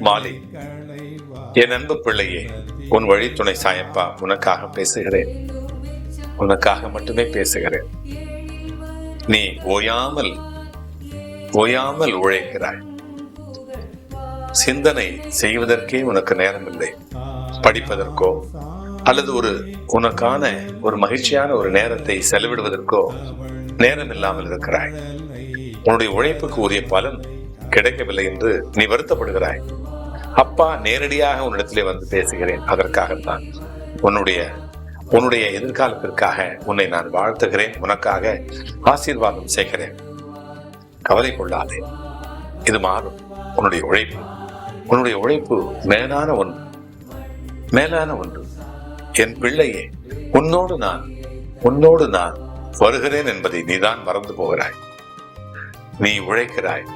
கனியில் மாலை என் அன்பு பிள்ளையே உன் வழித்துணை சாயப்பா உனக்காக பேசுகிறேன். உனக்காக மட்டுமே பேசுகிறேன். நீ ஓயாமல் ஓயாமல் உழைக்கிறாய். சிந்தனை செய்வதற்கே உனக்கு நேரம் இல்லை படிப்பதற்கோ அல்லது ஒரு உனக்கான ஒரு மகிழ்ச்சியான ஒரு நேரத்தை செலவிடுவதற்கோ நேரம் இல்லாமல் இருக்கிறாய். உன்னுடைய உழைப்புக்கு உரிய பலன் கிடைக்கவில்லை என்று நீ வருத்தப்படுகிறாய். அப்பா நேரடியாக உன்னிடத்திலே வந்து பேசுகிறேன். அதற்காகத்தான் உன்னுடைய உன்னுடைய எதிர்காலத்திற்காக உன்னை நான் வாழ்த்துகிறேன். உனக்காக ஆசீர்வாதம் செய்கிறேன். கவலை கொள்ளாதே. இது மாறும். உன்னுடைய உழைப்பு. உன்னுடைய உழைப்பு மேலான ஒன்று. மேலான ஒன்று. என் பிள்ளையே உன்னோடு நான் உன்னோடு நான் வருகிறேன் என்பதை நீதான் மறந்து போகிறாய். நீ உழைக்கிறாய்.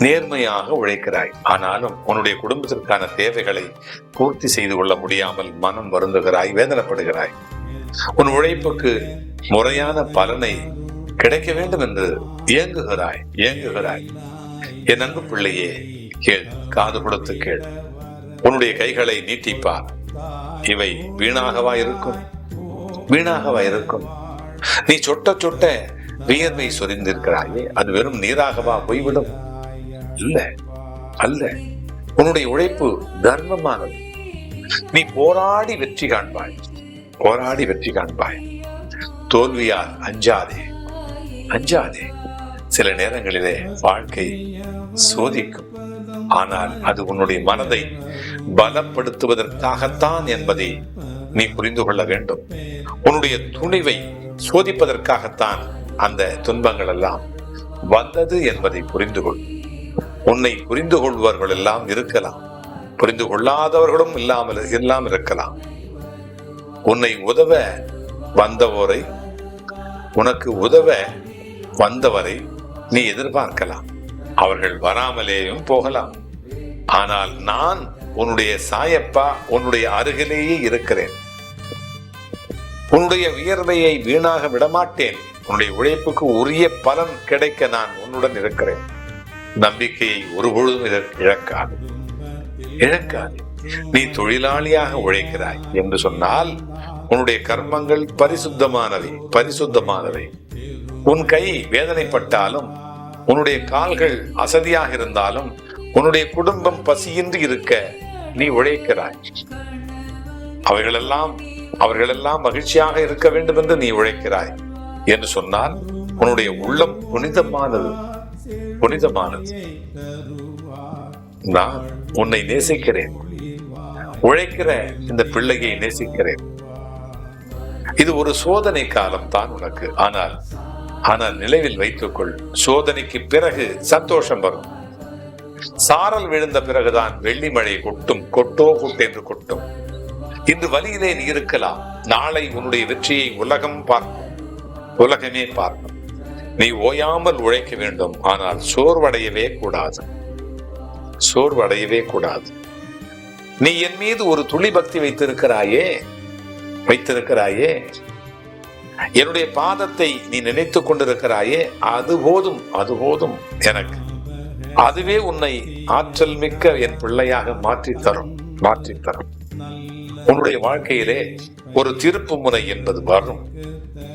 நேர்மையாக உழைக்கிறாய். ஆனாலும் உன்னுடைய குடும்பத்திற்கான தேவைகளை பூர்த்தி செய்து கொள்ள முடியாமல் மனம் வருந்துகிறாய் வேதனைப்படுகிறாய். உன் உழைப்புக்கு முறையான பலனை கிடைக்க வேண்டும் என்று இயங்குகிறாய் இயங்குகிறாய் என் அன்பு பிள்ளையே கேள் காது கொடுத்து கேள். உன்னுடைய கைகளை நீட்டிப்பார். இவை வீணாகவா இருக்கும்? வீணாகவா இருக்கும். நீ சொட்ட சொட்ட வியர்வை சொரிந்திருக்கிறாயே அது வெறும் நீராகவா போய்விடும். இல்ல அல்ல. உன்னுடைய உழைப்பு தர்மமானது. நீ போராடி வெற்றி காண்பாய். போராடி வெற்றி காண்பாய். தோல்வியால் அஞ்சாதே. அஞ்சாதே. சில நேரங்களிலே வாழ்க்கை சோதிக்கும். ஆனால் அது உன்னுடைய மனதை பலப்படுத்துவதற்காகத்தான் என்பதை நீ புரிந்து கொள்ள வேண்டும். உன்னுடைய துணிவை சோதிப்பதற்காகத்தான் அந்த துன்பங்கள் எல்லாம் வந்தது என்பதை புரிந்து கொள். உன்னை புரிந்து கொள்பவர்கள் எல்லாம் இருக்கலாம். புரிந்து கொள்ளாதவர்களும் இல்லாமல் எல்லாம் இருக்கலாம். உன்னை உதவ வந்தவோரை உனக்கு உதவ வந்தவரை நீ எதிர்பார்க்கலாம். அவர்கள் வராமலேயும் போகலாம். ஆனால் நான் உன்னுடைய சாயப்பா உன்னுடைய அருகிலேயே இருக்கிறேன். உன்னுடைய வியர்வையை வீணாக விடமாட்டேன். உன்னுடைய உழைப்புக்கு உரிய பலன் கிடைக்க நான் உன்னுடன் இருக்கிறேன். நம்பிக்கையை ஒருபொழுதும் இழக்காது. இழக்காது. நீ தொழிலாளியாக உழைக்கிறாய் என்று சொன்னால் உன்னுடைய கர்மங்கள் பரிசுத்தமானவை பரிசுத்தமானவை. உன் கை வேதனைப்பட்டாலும் உன்னுடைய கால்கள் அசதியாக இருந்தாலும் உன்னுடைய குடும்பம் பசியின்றி இருக்க நீ உழைக்கிறாய். அவைகளெல்லாம் அவர்களெல்லாம் மகிழ்ச்சியாக இருக்க வேண்டும் என்று நீ உழைக்கிறாய். என்று சொன்னால் உன்னுடைய உள்ளம் புனிதமானது. புனிதமானது நான் உன்னை நேசிக்கிறேன். உழைக்கிற இந்த பிள்ளையை நேசிக்கிறேன். இது ஒரு சோதனை காலம் தான் உனக்கு. ஆனால் ஆனால் நினைவில் வைத்துக்கொள் சோதனைக்கு பிறகு சந்தோஷம் வரும். சாரல் விழுந்த பிறகுதான் வெள்ளி மழை கொட்டும் கொட்டோ கொட்டென்று கொட்டும். இன்று வழியிலே நீ இருக்கலாம். நாளை உன்னுடைய வெற்றியை உலகம் பார்க்கும். உலகமே பார்க்கும். நீ ஓயாமல் உழைக்க வேண்டும் ஆனால் சோர்வடையவே கூடாது. சோர்வடையவே கூடாது. நீ என் மீது ஒரு துளி பக்தி வைத்திருக்கிறாயே வைத்திருக்கிறாயே என்னுடைய பாதத்தை நீ நினைத்துக் கொண்டிருக்கிறாயே அது போதும் அது போதும் எனக்கு. அதுவே உன்னை ஆற்றல் மிக்க என் பிள்ளையாக மாற்றித் தரும் மாற்றி தரும். உன்னுடைய வாழ்க்கையிலே ஒரு திருப்பு முனை என்பது வரும்.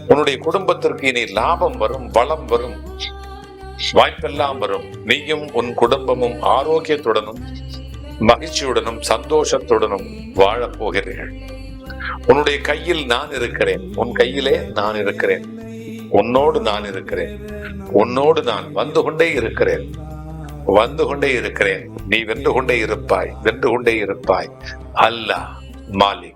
உன்னுடைய குடும்பத்திற்கு இனி லாபம் வரும் வளம் வரும். வாய்ப்பெல்லாம் வரும். நீயும் உன் குடும்பமும் ஆரோக்கியத்துடனும் மகிழ்ச்சியுடனும் சந்தோஷத்துடனும் வாழப் போகிறீர்கள். உன்னுடைய கையில் நான் இருக்கிறேன். உன் கையிலே நான் இருக்கிறேன். உன்னோடு நான் இருக்கிறேன். உன்னோடு நான் வந்து கொண்டே இருக்கிறேன். வந்து கொண்டே இருக்கிறேன். நீ வென்று கொண்டே இருப்பாய். வென்று கொண்டே இருப்பாய். அல்லாஹ் மாலிக்.